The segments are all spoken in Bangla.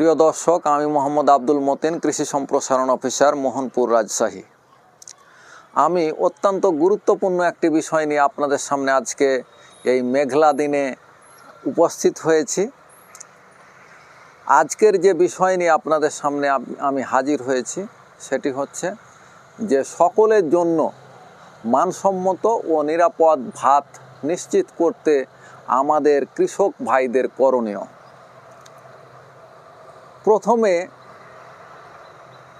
প্রিয় দর্শক, আমি মোহাম্মদ আব্দুল মতিন, কৃষি সম্প্রসারণ অফিসার, মোহনপুর রাজশাহী। আমি অত্যন্ত গুরুত্বপূর্ণ একটি বিষয় নিয়ে আপনাদের সামনে আজকে এই মেঘলা দিনে উপস্থিত হয়েছি। আজকের যে বিষয় নিয়ে আপনাদের সামনে আমি হাজির হয়েছি, সেটি হচ্ছে যে সকলের জন্য মানসম্মত ও নিরাপদ ভাত নিশ্চিত করতে আমাদের কৃষক ভাইদের করণীয়। প্রথমে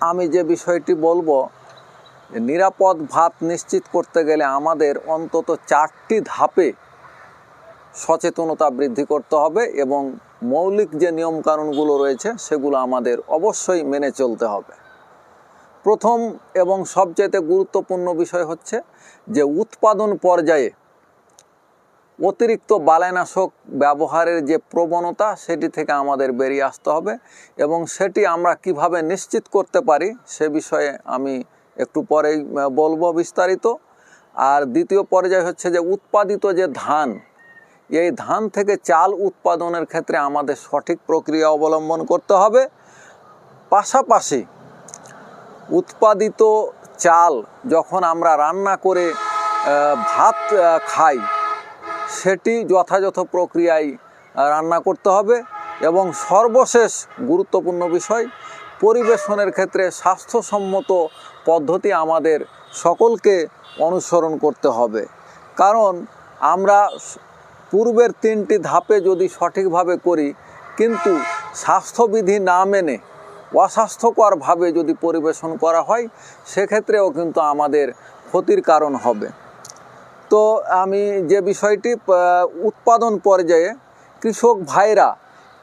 আমি যে বিষয়টি বলব নিরাপদ ভাত নিশ্চিত করতে গেলে আমাদের অন্তত চারটি ধাপে সচেতনতা বৃদ্ধি করতে হবে এবং মৌলিক যে নিয়মকানুনগুলো রয়েছে, সেগুলো আমাদের অবশ্যই মেনে চলতে হবে। প্রথম এবং সবচেয়ে গুরুত্বপূর্ণ বিষয় হচ্ছে যে উৎপাদন পর্যায়ে অতিরিক্ত বালাইনাশক ব্যবহারের যে প্রবণতা, সেটি থেকে আমাদের বেরিয়ে আসতে হবে এবং সেটি আমরা কীভাবে নিশ্চিত করতে পারি, সে বিষয়ে আমি একটু পরেই বলব বিস্তারিত। আর দ্বিতীয় পর্যায় হচ্ছে যে উৎপাদিত যে ধান, এই ধান থেকে চাল উৎপাদনের ক্ষেত্রে আমাদের সঠিক প্রক্রিয়া অবলম্বন করতে হবে। পাশাপাশি উৎপাদিত চাল যখন আমরা রান্না করে ভাত খাই সেটি যথাযথ প্রক্রিয়ায় রান্না করতে হবে এবং সর্বশেষ গুরুত্বপূর্ণ বিষয়, পরিবেশনের ক্ষেত্রে স্বাস্থ্যসম্মত পদ্ধতি আমাদের সকলকে অনুসরণ করতে হবে। কারণ আমরা পূর্বের তিনটি ধাপে যদি সঠিকভাবে করি, কিন্তু স্বাস্থ্যবিধি না মেনে, অস্বাস্থ্যকরভাবে যদি পরিবেশন করা হয়, সেক্ষেত্রেও কিন্তু আমাদের ক্ষতির কারণ হবে। তো আমি যে বিষয়টি উৎপাদন পর্যায়ে কৃষক ভাইরা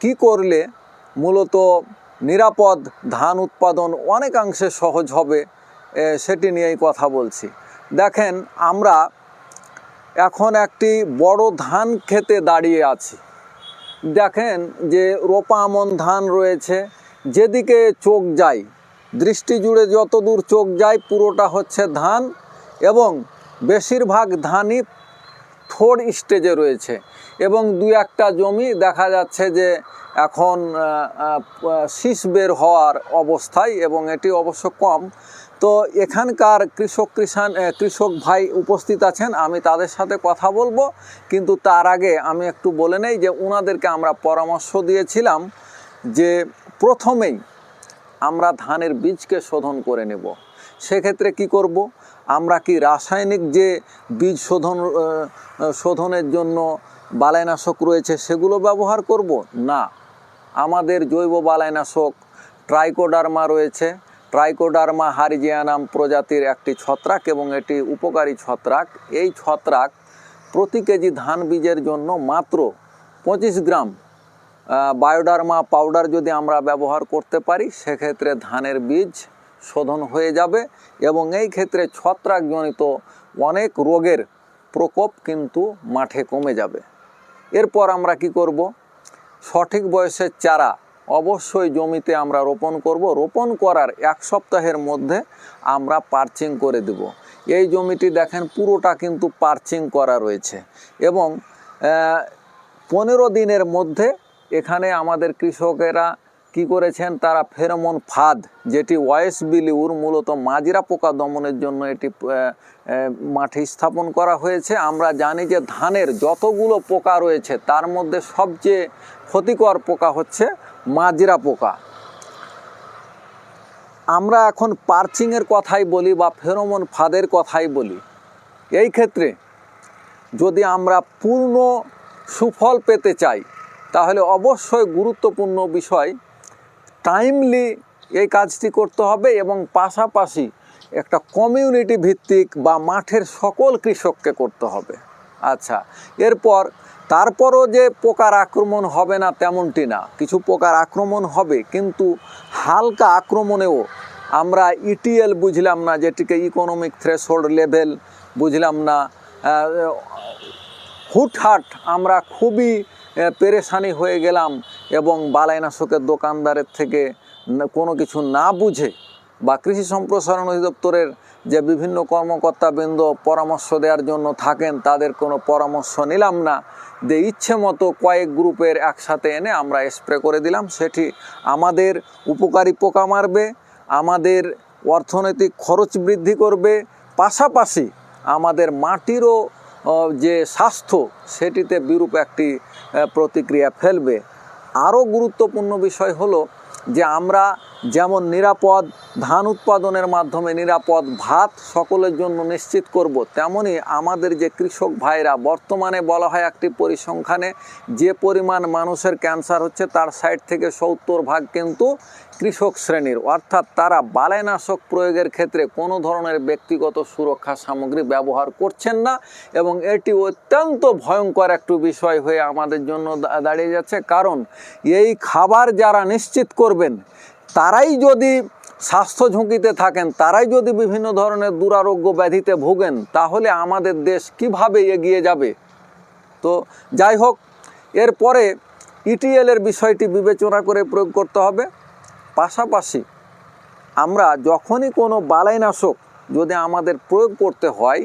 কি করলে মূলত নিরাপদ ধান উৎপাদন অনেকাংশে সহজ হবে সেটি নিয়েই কথা বলছি। দেখেন, আমরা এখন একটি বড় ধান খেতে দাঁড়িয়ে আছি। দেখেন যে রোপা আমন ধান রয়েছে, যেদিকে চোখ যায় দৃষ্টি জুড়ে যত দূর চোখ যায়, পুরোটা হচ্ছে ধান এবং বেশিরভাগ ধানই থোড় স্টেজে রয়েছে এবং দু একটা জমি দেখা যাচ্ছে যে এখন শীষ বের হওয়ার অবস্থায় এবং এটি অবশ্য কম। তো এখানকার কৃষক কৃষাণ কৃষক ভাই উপস্থিত আছেন, আমি তাদের সাথে কথা বলব। কিন্তু তার আগে আমি একটু বলে নেই যে ওনাদেরকে আমরা পরামর্শ দিয়েছিলাম যে প্রথমেই আমরা ধানের বীজকে শোধন করে নেব। সেক্ষেত্রে কি করব? আমরা কি রাসায়নিক যে বীজ শোধন শোধনের জন্য বালাইনাশক রয়েছে সেগুলো ব্যবহার করব? না। আমাদের জৈব বালাইনাশক ট্রাইকোডার্মা রয়েছে। ট্রাইকোডার্মা হারিজিয়ানাম প্রজাতির একটি ছত্রাক এবং এটি উপকারী ছত্রাক। এই ছত্রাক প্রতি কেজি ধান বীজের জন্য মাত্র পঁচিশ গ্রাম বায়োডার্মা পাউডার যদি আমরা ব্যবহার করতে পারি, সেক্ষেত্রে ধানের বীজ শোধন হয়ে যাবে এবং এই ক্ষেত্রে ছত্রাকজনিত অনেক রোগের প্রকোপ কিন্তু মাঠে কমে যাবে। এরপর আমরা কি করব? সঠিক বয়সের চারা অবশ্যই জমিতে আমরা রোপণ করব। রোপণ করার এক সপ্তাহের মধ্যে আমরা পার্চিং করে দেব। এই জমিটি দেখেন পুরোটা কিন্তু পার্চিং করা রয়েছে এবং পনেরো দিনের মধ্যে এখানে আমাদের কৃষকেরা কি করেছেন? তারা ফেরোমন ফাদ, যেটি ওয়েস বিলিউর মূলত মাজরা পোকা দমনের জন্য এটি মাঠে স্থাপন করা হয়েছে। আমরা জানি যে ধানের যতগুলো পোকা রয়েছে, তার মধ্যে সবচেয়ে ক্ষতিকর পোকা হচ্ছে মাজরা পোকা। আমরা এখন পার্চিংয়ের কথাই বলি বা ফেরোমন ফাদের কথাই বলি। এই ক্ষেত্রে যদি আমরা পূর্ণ সুফল পেতে চাই, তাহলে অবশ্যই গুরুত্বপূর্ণ বিষয় টাইমলি এই কাজটি করতে হবে এবং পাশাপাশি একটা কমিউনিটি ভিত্তিক বা মাঠের সকল কৃষককে করতে হবে। আচ্ছা এরপর তারপরও যে পোকার আক্রমণ হবে না তেমনটি না, কিছু পোকার আক্রমণ হবে, কিন্তু হালকা আক্রমণেও আমরা ইটিএল বুঝলাম না, যেটিকে ইকোনমিক থ্রেশহোল্ড লেভেল বুঝলাম না হুটহাট আমরা খুবই পেরেশানি হয়ে গেলাম এবং বালাইনাশকের দোকানদারের থেকে কোনো কিছু না বুঝে বা কৃষি সম্প্রসারণ অধিদপ্তরের যে বিভিন্ন কর্মকর্তাবৃন্দ পরামর্শ দেওয়ার জন্য থাকেন, তাদের কোনো পরামর্শ নিলাম না। যে ইচ্ছে মতো কয়েক গ্রুপের একসাথে এনে আমরা স্প্রে করে দিলাম। সেটি আমাদের উপকারী পোকা মারবে, আমাদের অর্থনৈতিক খরচ বৃদ্ধি করবে, পাশাপাশি আমাদের মাটিরও যে স্বাস্থ্য, সেটিতে বিরূপ একটি প্রতিক্রিয়া ফেলবে। আরও গুরুত্বপূর্ণ বিষয় হলো যে আমরা যেমন নিরাপদ ধান উৎপাদনের মাধ্যমে নিরাপদ ভাত সকলের জন্য নিশ্চিত করব, তেমনি আমাদের যে কৃষক ভাইরা বর্তমানে বলা হয় একটি পরিসংখ্যানে, যে পরিমাণ মানুষের ক্যান্সার হচ্ছে তার সাইড থেকে সত্তর ভাগ কিন্তু কৃষক শ্রেণির। অর্থাৎ তারা বালাইনাশক প্রয়োগের ক্ষেত্রে কোনো ধরনের ব্যক্তিগত সুরক্ষা সামগ্রী ব্যবহার করছেন না এবং এটি অত্যন্ত ভয়ঙ্কর একটু বিষয় হয়ে আমাদের জন্য দাঁড়িয়ে যাচ্ছে। কারণ এই খাবার যারা নিশ্চিত করবেন তারাই যদি স্বাস্থ্য ঝুঁকিতে থাকেন, তারাই যদি বিভিন্ন ধরনের দুরারোগ্য ব্যাধিতে ভোগেন, তাহলে আমাদের দেশ কীভাবে এগিয়ে যাবে? তো যাই হোক, এরপরে ইটিএল এর বিষয়টি বিবেচনা করে প্রয়োগ করতে হবে। পাশাপাশি আমরা যখনই কোনো বালাইনাশক যদি আমাদের প্রয়োগ করতে হয়,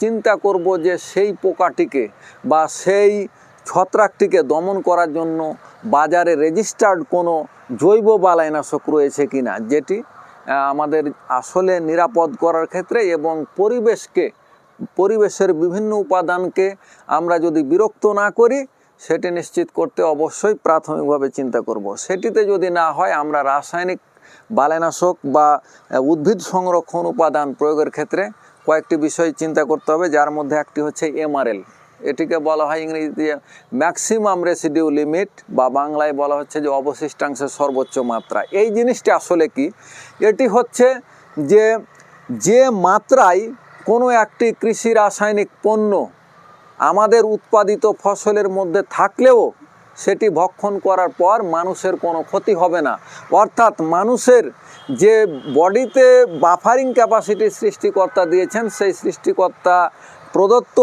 চিন্তা করব যে সেই পোকাটিকে বা সেই ছত্রাকটিকে দমন করার জন্য বাজারে রেজিস্টার্ড কোনো জৈব বালাইনাশক রয়েছে কিনা, যেটি আমাদের আসলে নিরাপদ করার ক্ষেত্রে এবং পরিবেশকে, পরিবেশের বিভিন্ন উপাদানকে আমরা যদি বিরক্ত না করি, সেটি নিশ্চিত করতে অবশ্যই প্রাথমিকভাবে চিন্তা করব। সেটিতে যদি না হয়, আমরা রাসায়নিক বালেনাশক বা উদ্ভিদ সংরক্ষণ উপাদান প্রয়োগের ক্ষেত্রে কয়েকটি বিষয় চিন্তা করতে হবে, যার মধ্যে একটি হচ্ছে এমআরএল এটিকে বলা হয় ইংরেজিতে ম্যাক্সিমাম রেসিডিউ লিমিট বা বাংলায় বলা হচ্ছে যে অবশিষ্টাংশের সর্বোচ্চ মাত্রা। এই জিনিসটি আসলে কি? এটি হচ্ছে যে যে মাত্রায় কোনো একটি কৃষি রাসায়নিক পণ্য আমাদের উৎপাদিত ফসলের মধ্যে থাকলেও সেটি ভক্ষণ করার পর মানুষের কোনো ক্ষতি হবে না। অর্থাৎ মানুষের যে বডিতে বাফারিং ক্যাপাসিটি সৃষ্টিকর্তা দিয়েছেন, সেই সৃষ্টিকর্তা প্রদত্ত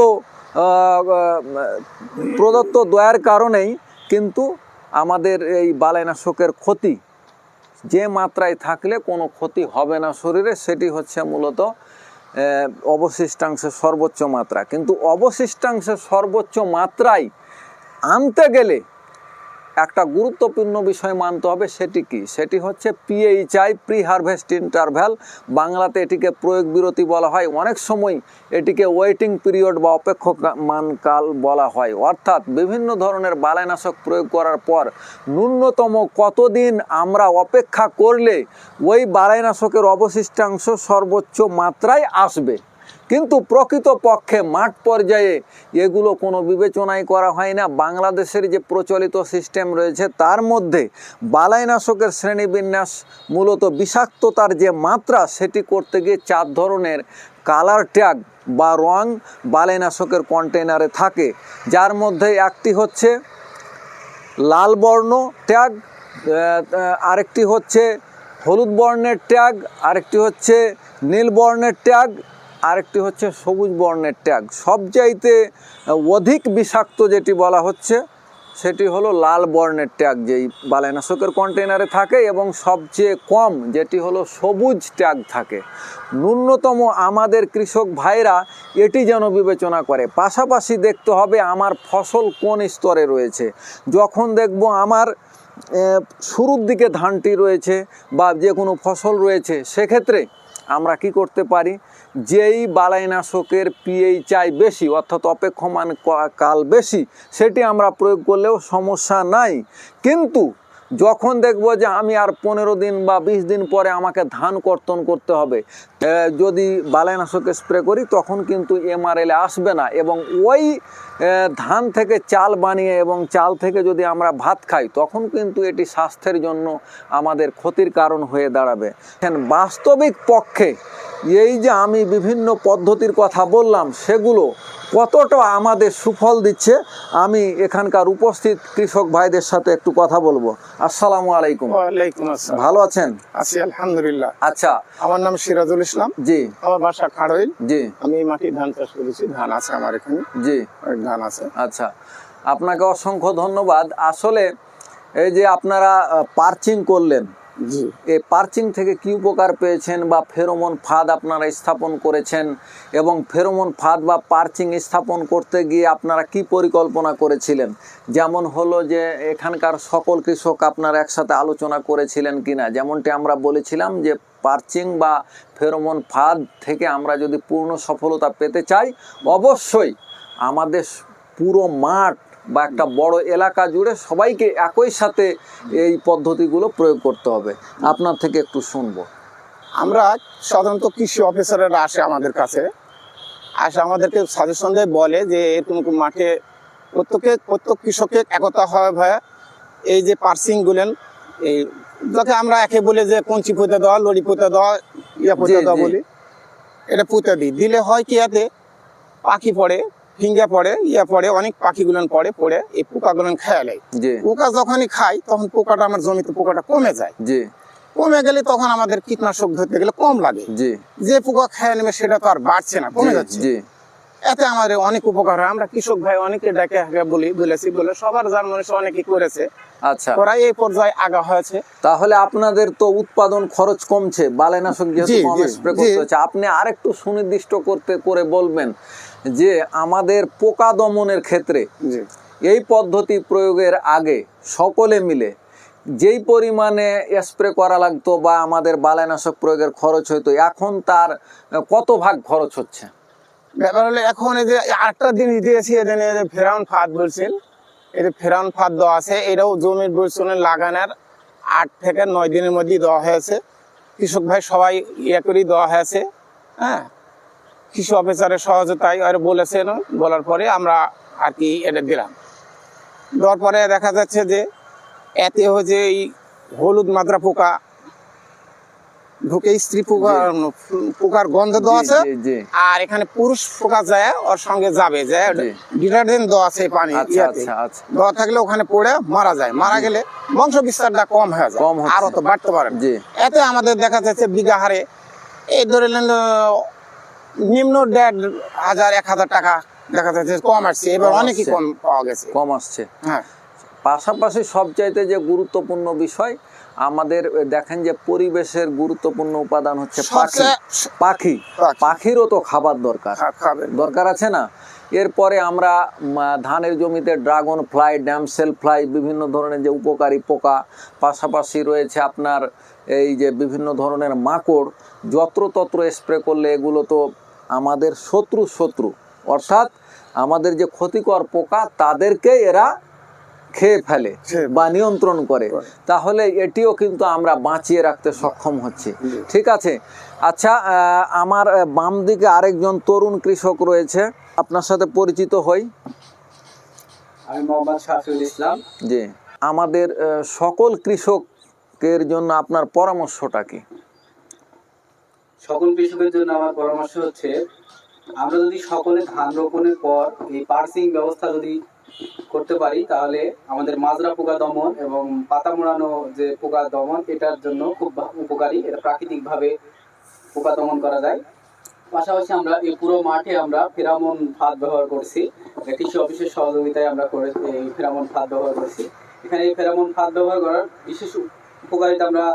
প্রদত্ত দয়ার কারণেই কিন্তু আমাদের এই বালাইনাশকের ক্ষতি, যে মাত্রায় থাকলে কোনো ক্ষতি হবে না শরীরে, সেটি হচ্ছে মূলত অবশিষ্টাংশের সর্বোচ্চ মাত্রা। কিন্তু অবশিষ্টাংশের সর্বোচ্চ মাত্রায় আনতে গেলে একটা গুরুত্বপূর্ণ বিষয় মানতে হবে, সেটি কি? সেটি হচ্ছে পিএইচআই প্রি হারভেস্ট ইন্টারভ্যাল বাংলাতে এটিকে প্রয়োগ বিরতি বলা হয়। অনেক সময় এটিকে ওয়েটিং পিরিয়ড বা অপেক্ষমান কাল বলা হয়। অর্থাৎ বিভিন্ন ধরনের বালাইনাশক প্রয়োগ করার পর ন্যূনতম কতদিন আমরা অপেক্ষা করলে ওই বালাইনাশকের অবশিষ্টাংশ সর্বোচ্চ মাত্রায় আসবে? কিন্তু প্রকৃত পক্ষে মাঠ পর্যায়ে এগুলো কোনো বিবেচনাই করা হয় না। বাংলাদেশের যে প্রচলিত সিস্টেম রয়েছে, তার মধ্যে বালাইনাশকের শ্রেণীবিন্যাস মূলত বিষাক্ততার যে মাত্রা, সেটি করতে গিয়ে চার ধরনের কালার ট্যাগ বা রং বালাইনাশকের কন্টেনারে থাকে। যার মধ্যে একটি হচ্ছে লাল বর্ণ ট্যাগ আরেকটি হচ্ছে হলুদ বর্ণের ট্যাগ, আরেকটি হচ্ছে নীল বর্ণের ট্যাগ আরেকটি হচ্ছে সবুজ বর্ণের ট্যাগ। সবচাইতে অধিক বিষাক্ত যেটি বলা হচ্ছে, সেটি হলো লাল বর্ণের ট্যাগ, যেই বালাইনাশকের কন্টেনারে থাকে এবং সবচেয়ে কম যেটি হলো সবুজ ট্যাগ থাকে। ন্যূনতম আমাদের কৃষক ভাইরা এটি যেন বিবেচনা করে। পাশাপাশি দেখতে হবে আমার ফসল কোন স্তরে রয়েছে। যখন দেখব আমার শুরুর দিকে ধানটি রয়েছে বা যে কোনো ফসল রয়েছে, সেক্ষেত্রে আমরা কি করতে পারি? যেই বালাইনাশকের পিএইচআই বেশি, অর্থাৎ অপেক্ষমান কাল বেশি, সেটি আমরা প্রয়োগ করলেও সমস্যা নাই। কিন্তু যখন দেখব যে আমি আর পনেরো দিন বা বিশ দিন পরে আমাকে ধান কর্তন করতে হবে যদি বালাইনাশক স্প্রে করি তখন কিন্তু এমআরএলে আসবে না। এবং ওই ধান থেকে চাল বানিয়ে এবং চাল থেকে যদি আমরা ভাত খাই তখন কিন্তু এটি স্বাস্থ্যের জন্য আমাদের ক্ষতির কারণ হয়ে দাঁড়াবে। বাস্তবিক পক্ষে এই যে আমি বিভিন্ন পদ্ধতির কথা বললাম সেগুলো কতটা আমাদের সুফল দিচ্ছে আমি এখানকার উপস্থিত কৃষক ভাইদের সাথে একটু কথা বলব। আসসালামু আলাইকুম। ভালো আছেন? আছি আলহামদুলিল্লাহ। আচ্ছা। আমার নাম সিরাজুল ইসলাম জি। আমার বাসা খাড়ইল। জি। আমি মাটি ধান চাষ করেছি। ধান আছে আমার এখানে। জি। ধান আছে। আচ্ছা। আপনাকে অসংখ্য ধন্যবাদ। আসলে এই যে আপনারা পার্চিং করলেন এই পার্চিং থেকে কি উপকার পেয়েছেন বা ফেরোমন ফাঁদ আপনারা স্থাপন করেছেন এবং ফেরোমন ফাঁদ বা পার্চিং স্থাপন করতে গিয়ে আপনারা কি পরিকল্পনা করেছিলেন? যেমন হলো যে এখানকার সকল কৃষক আপনারা একসাথে আলোচনা করেছিলেন কিনা? যেমনটি আমরা বলেছিলাম যে পার্চিং বা ফেরোমন ফাঁদ থেকে আমরা যদি পূর্ণ সফলতা পেতে চাই, অবশ্যই আমাদের পুরো মাঠ বা একটা বড় এলাকা জুড়ে সবাইকে একই সাথে এই পদ্ধতিগুলো প্রয়োগ করতে হবে। আপনার থেকে একটু শুনব। আমরা সাধারণত কৃষি অফিসাররা আসে আমাদের কাছে। আসে আমাদেরকে সাজেশন দেয়, বলে যে এরকম মাঠে প্রত্যেকে, প্রত্যেক কৃষকের একতা হয় ভাই এই যে পার্সিং গুলেন, এই যাকে আমরা একে বলে যে কঞ্চি পুঁতে দেওয়া, লড়ি পুঁতে দেওয়া ইয়া পুঁতে। বলি। এটা পুঁতে দিই। দিলে হয় কি এতে পাখি পড়ে ফিঙ্গা পড়ে ইয়া পড়ে অনেক পড়ে পড়ে এই খেয়ে নেয়। পোকা যখনই খাই তখন পোকাটা আমার জমিতে পোকাটা কমে যায়। কমে গেলে তখন আমাদের কীটনাশক ধরতে গেলে কম লাগে। যে পোকা খেয়ে নেবে সেটা তো আর বাড়ছে না কমে যাচ্ছে। এতে আমাদের অনেক উপকার হয়। আমরা কৃষক ভাই অনেকে ডাকে বলি বলেছি বলে সবার যার মানুষ অনেকে করেছে। আচ্ছা। ওরা এই পর্যায়ে আগা হয়েছে। তাহলে আপনাদের তো উৎপাদন খরচ কমছে বালাইনাশক যেহেতু কম স্প্রে করতে হচ্ছে আপনি আরেকটু সুনির্দিষ্ট করতে করে বলবেন যে আমাদের পোকা দমনের ক্ষেত্রে এই পদ্ধতি প্রয়োগের আগে সকলে মিলে যেই পরিমাণে স্প্রে করা লাগতো বা আমাদের বালাইনাশক প্রয়োগের খরচ হতো এখন তার কত ভাগ খরচ হচ্ছে? ব্যাপার হলো এখন এই যে আটটা জিনিস দিয়েছি ফেরাউন ফাঁদ বলছেন এটা ফেরান ফাঁদ দেওয়া আছে। এটাও জমির বৈষণে লাগানোর আট থেকে নয় দিনের মধ্যেই দেওয়া হয়েছে। কৃষক ভাই সবাই ইয়ে করেই দেওয়া হয়েছে। হ্যাঁ? কৃষি অফিসারের সহযোগিতায় আর বলেছেন, বলার পরে আমরা আর কি এটা দিলাম। দেওয়ার পরে দেখা যাচ্ছে যে এতে হচ্ছে এই হলুদ মাদ্রা পোকা ঢুকে স্ত্রী পোকা পোকার গন্ধ দেওয়া আছে। আর এখানে পুরুষ পোকা যায় ওর সঙ্গে যাবে যায় ডিটারজেন্ট দেওয়া আছে পানি আচ্ছা আচ্ছা আচ্ছা। দেওয়া থাকলে ওখানে পড়ে মারা যায়। মারা গেলে বংশ বিস্তারটা কম হয়ে যায়। আরও তো বাড়তে পারে এতে আমাদের দেখা যাচ্ছে বিঘা হারে এই ধরে নেন নিম্ন দেড় হাজার এক হাজার টাকা দেখা যাচ্ছে কম আসছে। এবার অনেকই কম পাওয়া গেছে। কম আসছে। হ্যাঁ। পাশাপাশি সবচাইতে যে গুরুত্বপূর্ণ বিষয় আমাদের দেখেন যে পরিবেশের গুরুত্বপূর্ণ উপাদান হচ্ছে পাখি। পাখি। পাখি। পাখিরও তো খাবার দরকার। খা- দরকার আছে না? এরপরে আমরা ধানের জমিতে ড্রাগন ফ্লাই ড্যামসেল ফ্লাই বিভিন্ন ধরনের যে উপকারী পোকা পাশাপাশি রয়েছে আপনার এই যে বিভিন্ন ধরনের মাকড় যত্রতত্র স্প্রে করলে এগুলো তো আমাদের শত্রু শত্রু। অর্থাৎ আমাদের যে ক্ষতিকর পোকা তাদেরকে এরা খেয়ে ফেলে বা নিয়ন্ত্রণ করে। তাহলে এটিও কিন্তু আমরা বাঁচিয়ে রাখতে সক্ষম হচ্ছি। জি। ঠিক আছে? আচ্ছা আমার বাম দিকে আরেকজন তরুণ কৃষক রয়েছে। আপনার সাথে পরিচিত হই। আমি মোহাম্মদ শাফিউল ইসলাম। যে আমাদের সকল কৃষকের জন্য আপনার পরামর্শটা কি? সকল কৃষকের জন্য আমার পরামর্শ হচ্ছে আমরা যদি সকলে ধান রোপণের পর এই পার্সিং ব্যবস্থা যদি করতে পারি, তাহলে আমাদের মাজরা পোকা দমন এবং পাতা মোড়ানো যে পোকা দমন, এটার জন্য খুব উপকারী। এটা প্রাকৃতিকভাবে পোকা দমন করা যায়। পাশাপাশি আমরা এই পুরো মাঠে আমরা ফেরামন ফাঁদ ব্যবহার করছি। কৃষি অফিসের সহযোগিতায় আমরা করে এই ফেরামন ফাঁদ ব্যবহার করছি। এখানে এই ফেরামন ফাঁদ ব্যবহার করার বিশেষ উপকারিতা আমরা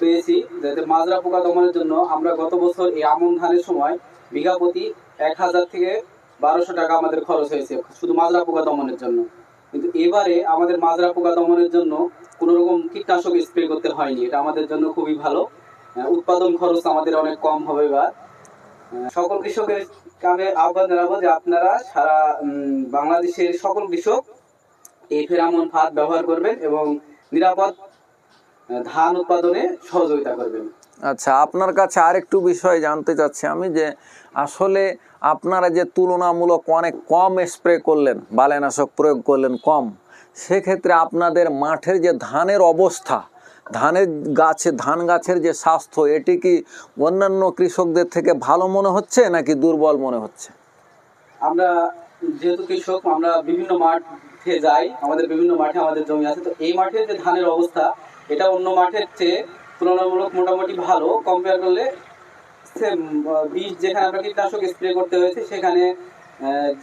পেয়েছি, যাতে মাজরা পোকা দমনের জন্য আমরা গত বছর এই আমন ধানের সময় বিঘা প্রতি এক হাজার থেকে বারোশো টাকা আমাদের খরচ হয়েছে, শুধু মাজরা পোকা দমনের জন্য। কিন্তু এবারে আমাদের মাজরা পোকা দমনের জন্য কোনো রকম কীটনাশক স্প্রে করতে হয়নি, এটা আমাদের জন্য খুবই ভালো। উৎপাদন খরচ আমাদের অনেক কম হবে এবার সকল কৃষকের আমি আহ্বান জানাব যে আপনারা সারা বাংলাদেশের সকল কৃষক এই ফেরামন ফাঁদ ব্যবহার করবেন এবং নিরাপদ ধান উৎপাদনে সহযোগিতা করবেন। আচ্ছা আপনার কাছে আরেকটু বিষয় জানতে চাচ্ছি আমি যে আসলে আপনারা যে তুলনামূলক অনেক কম স্প্রে করলেন বালেনাশক প্রয়োগ করলেন কম, সেক্ষেত্রে আপনাদের মাঠের যে ধানের অবস্থা, ধানের গাছে, ধান গাছের যে স্বাস্থ্য, এটি কি অন্যান্য কৃষকদের থেকে ভালো মনে হচ্ছে নাকি দুর্বল মনে হচ্ছে? আমরা যেহেতু কৃষক, আমরা বিভিন্ন মাঠে যাই, আমাদের বিভিন্ন মাঠে আমাদের জমি আছে, তো এই মাঠের যে ধানের অবস্থা, এটা অন্য মাঠের চেয়ে তুলনামূলক মোটামুটি ভালো। কম্পেয়ার করলে সেম বীজ যেখানে আমরা কীটনাশক স্প্রে করতে হয়েছে সেখানে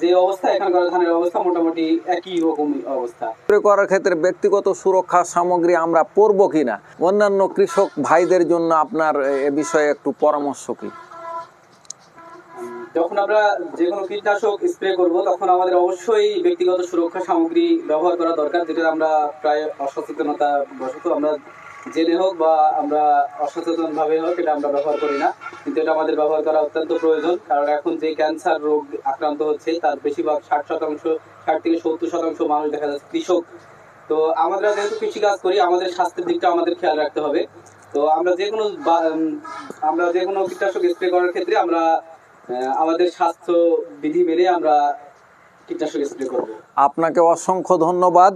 যে অবস্থা এখানকার ধানের অবস্থা মোটামুটি একই রকম অবস্থা। স্প্রে করার ক্ষেত্রে ব্যক্তিগত সুরক্ষা সামগ্রী আমরা পরব কিনা? অন্যান্য কৃষক ভাইদের জন্য আপনার এ বিষয়ে একটু পরামর্শ কি? যখন আমরা যে কোনো কীটনাশক স্প্রে করব তখন আমাদের অবশ্যই ব্যক্তিগত সুরক্ষা সামগ্রী ব্যবহার করা দরকার যেটা আমরা প্রায় অসচেতনতা বশত আমরা জেনে হোক বা আমরা অসচেতন ভাবে হোক, এটা আমরা ব্যবহার করি না। কিন্তু এটা আমাদের ব্যবহার করা অত্যন্ত প্রয়োজন, কারণ এখন যে ক্যান্সার রোগ আক্রান্ত হচ্ছে, তার বেশিরভাগ ষাট শতাংশ, ষাট থেকে সত্তর শতাংশ মানুষ দেখা যাচ্ছে কৃষক। তো আমরা যেহেতু কৃষিকাজ করি, আমাদের স্বাস্থ্যের দিকটা আমাদের খেয়াল রাখতে হবে। তো আমরা যে কোনো আমরা যে কোনো কীটনাশক স্প্রে করার ক্ষেত্রে আমরা আমাদের স্বাস্থ্য বিধি মেনে আমরা আপনাকে অসংখ্য ধন্যবাদ।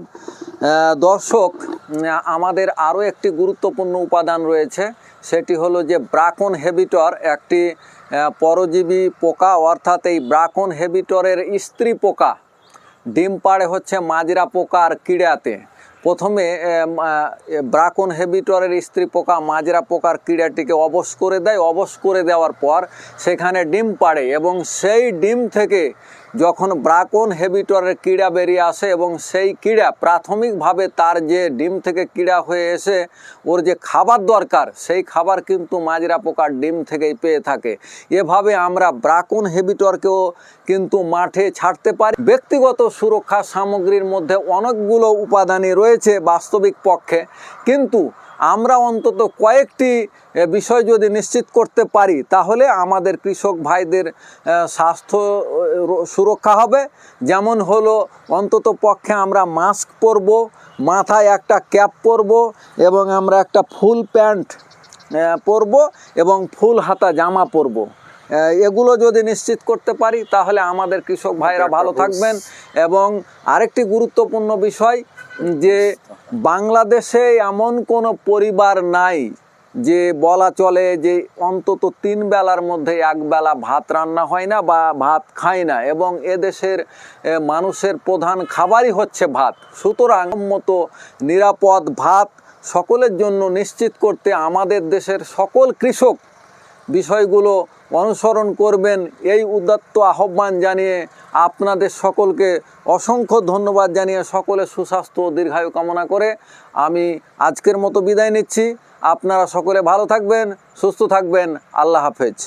দর্শক আমাদের আরও একটি গুরুত্বপূর্ণ উপাদান রয়েছে, সেটি হলো যে ব্রাকন হেবিটর, একটি পরজীবী পোকা, অর্থাৎ এই ব্রাকন হেবিটরের স্ত্রী পোকা। ডিম পাড়ে হচ্ছে মাজরা পোকার কিড়াতে। প্রথমে ব্রাকন হেবিটরের স্ত্রী পোকা, মাজরা পোকার কিড়াটিকে অবশ করে দেয়। অবশ করে দেওয়ার পর সেখানে ডিম পাড়ে এবং সেই ডিম থেকে যখন ব্রাকন হেবিটরের কীড়া বেরিয়ে আসে এবং সেই কীড়া প্রাথমিকভাবে তার যে ডিম থেকে কীড়া হয়ে এসে ওর যে খাবার দরকার, সেই খাবার কিন্তু মাজরা পোকার ডিম থেকেই পেয়ে থাকে। এভাবে আমরা ব্রাকন হেবিটরকেও কিন্তু মাঠে ছাড়তে পারি। ব্যক্তিগত সুরক্ষা সামগ্রীর মধ্যে অনেকগুলো উপাদানই রয়েছে বাস্তবিক পক্ষে, কিন্তু আমরা অন্তত কয়েকটি বিষয় যদি নিশ্চিত করতে পারি তাহলে আমাদের কৃষক ভাইদের স্বাস্থ্য সুরক্ষা হবে। যেমন হলো অন্তত পক্ষে আমরা মাস্ক পরব মাথায় একটা ক্যাপ পরব এবং আমরা একটা ফুল প্যান্ট পরব এবং ফুল হাতা জামা পরব। এগুলো যদি নিশ্চিত করতে পারি তাহলে আমাদের কৃষক ভাইরা ভালো থাকবেন। এবং আরেকটি গুরুত্বপূর্ণ বিষয় যে বাংলাদেশে এমন কোনো পরিবার নাই যে বলা চলে যে অন্তত তিন বেলার মধ্যে এক বেলা ভাত রান্না হয় না বা ভাত খায় না এবং এদেশের মানুষের প্রধান খাবারই হচ্ছে ভাত। সুতরাং মতো নিরাপদ ভাত সকলের জন্য নিশ্চিত করতে আমাদের দেশের সকল কৃষক বিষয়গুলো অনুসরণ করবেন। এই উদাত্ত আহ্বান জানিয়ে আপনাদের সকলকে অসংখ্য ধন্যবাদ জানিয়ে সকলে সুস্বাস্থ্য ও দীর্ঘায়ু কামনা করে আমি আজকের মতো বিদায় নিচ্ছি। আপনারা সকলে ভালো থাকবেন, সুস্থ থাকবেন। আল্লাহ হাফেজ।